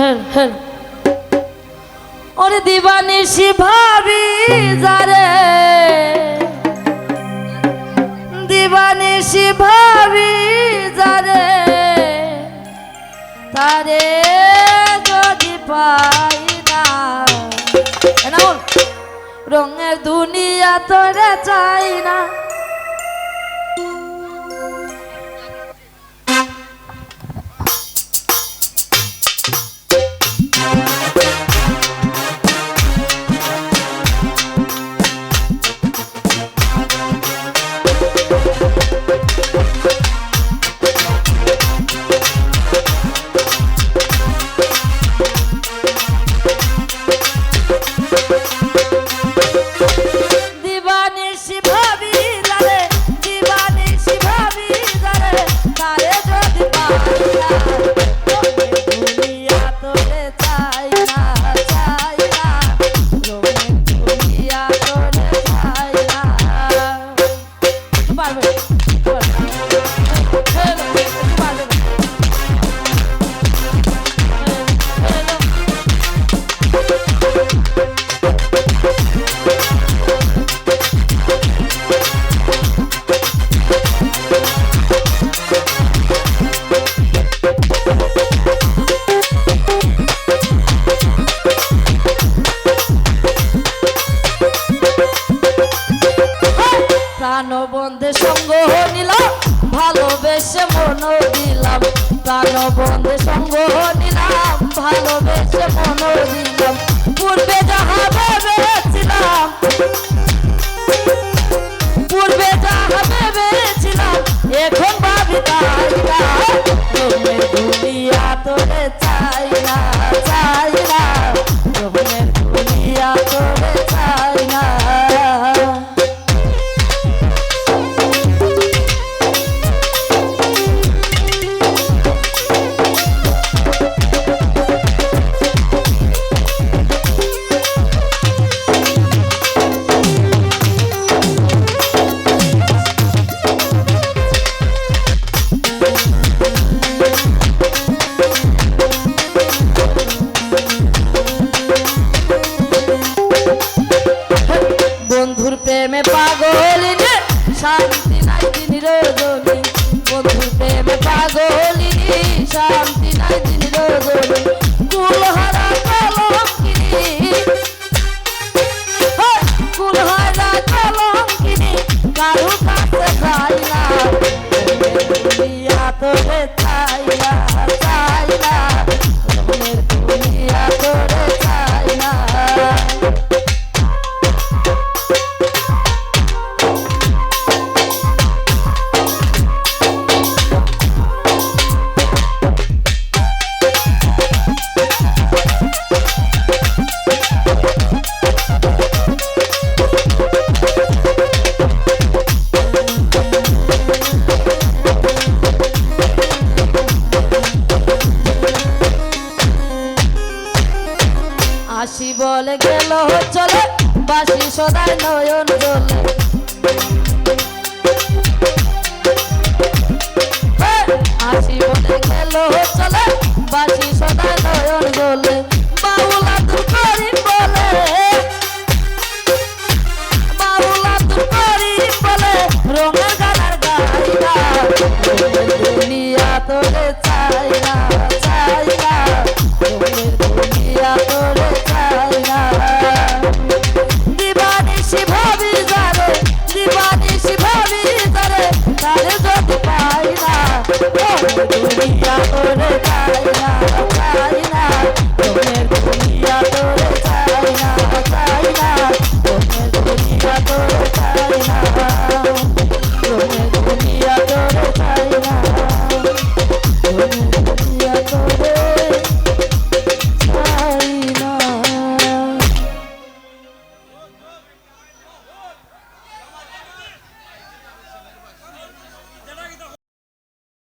হ্যাঁ, হ্যাঁ। ওর দিবানিশি ভাবি যারে দিবানিশি ভাবি যারে তারে যদি পাই না। রঙের দুনিয়া তোরে চাই না। পাগল সাথে হাসি বলে গেল চলে বাসি সদায় নয়ন জলে হাসি বলে গেল চলে বাসি সদাই নয়ন জলে বাউলা গাড়ি দুনিয়া তোরে ইয়া করে